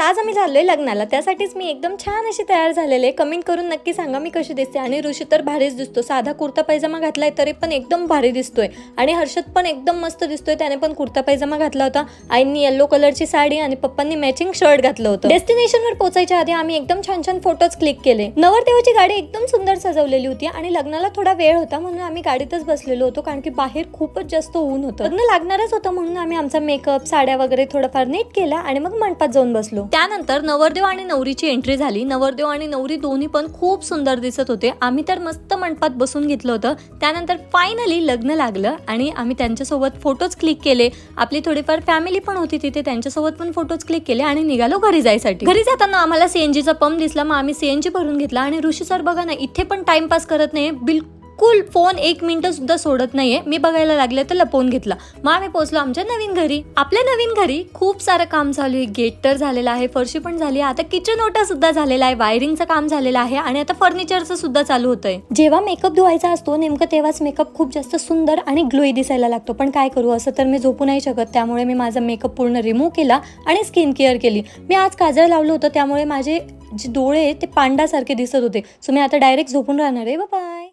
आज आम्ही झालोय लग्नाला. त्यासाठीच मी एकदम छान अशी तयार झालेले कमेंट करून नक्की सांगा मी कशी दिसते. आणि ऋषी तर भारीच दिसतो. साधा कुर्ता पैजामा घातलाय तरी पण एकदम भारी दिसतोय. आणि हर्षद पण एकदम मस्त दिसतोय. त्याने पण कुर्ता पायजमा घातला होता. आईंनी येल्लो कलरची साडी आणि पप्पांनी मॅचिंग शर्ट घातलं होतं. डेस्टिनेशनवर पोहोचायच्या आधी आम्ही एकदम छान छान फोटोज क्लिक केले. नवरदेवाची गाडी एकदम सुंदर सजवलेली होती आणि लग्नाला थोडा वेळ होता म्हणून आम्ही गाडीतच बसलेलो होतो कारण की बाहेर खूपच जास्त ऊन होतं. लग्न लागणारच होतं म्हणून आम्ही आमचा मेकअप साड्या वगैरे थोडंफार नीट केला आणि मग मंडपात जाऊन बसलो. त्यानंतर नवरदेव आणि नवरीची एंट्री झाली. नवरदेव आणि नवरी दोन्ही पण खूप सुंदर दिसत होते. आम्ही तर मस्त मंडपात बसून घेतलं होतं. त्यानंतर फायनली लग्न लागलं आणि आम्ही त्यांच्यासोबत फोटोज क्लिक केले. आपली थोडीफार फॅमिली पण होती तिथे. त्यांच्यासोबत पण फोटोज क्लिक केले आणि निघालो घरी जायसाठी. घरी जाताना आम्हाला सीएनजीचा पंप दिसला. मग आम्ही सीएनजी भरून घेतला आणि ऋषी सर बघा ना इथे पण टाइमपास करत नाही बिलकुल फोन एक मिनिटं सुद्धा सोडत नाहीये. मी बघायला लागले तर लपवून घेतला. मग आम्ही पोहोचलो आमच्या नवीन घरी. आपल्या नवीन घरी खूप सारं काम चालू आहे. गेट तर झालेलं आहे फरशी पण झाली आहे. आता किचन ओटा सुद्धा झालेला आहे वायरिंगचं काम झालेलं आहे आणि आता फर्निचरचं सुद्धा चालू होतंय. जेव्हा मेकअप धुवायचा असतो नेमकं तेव्हाच मेकअप खूप जास्त सुंदर आणि ग्लोई दिसायला लागतो. पण काय करू असं तर मी झोपू नाही शकत. त्यामुळे मी माझा मेकअप पूर्ण रिमूव्ह केला आणि स्किन केअर केली. मी आज काजळ लावलं होतं त्यामुळे माझे जे डोळे ते पांडासारखे दिसत होते. सो मी आता डायरेक्ट झोपून राहणार आहे. बाय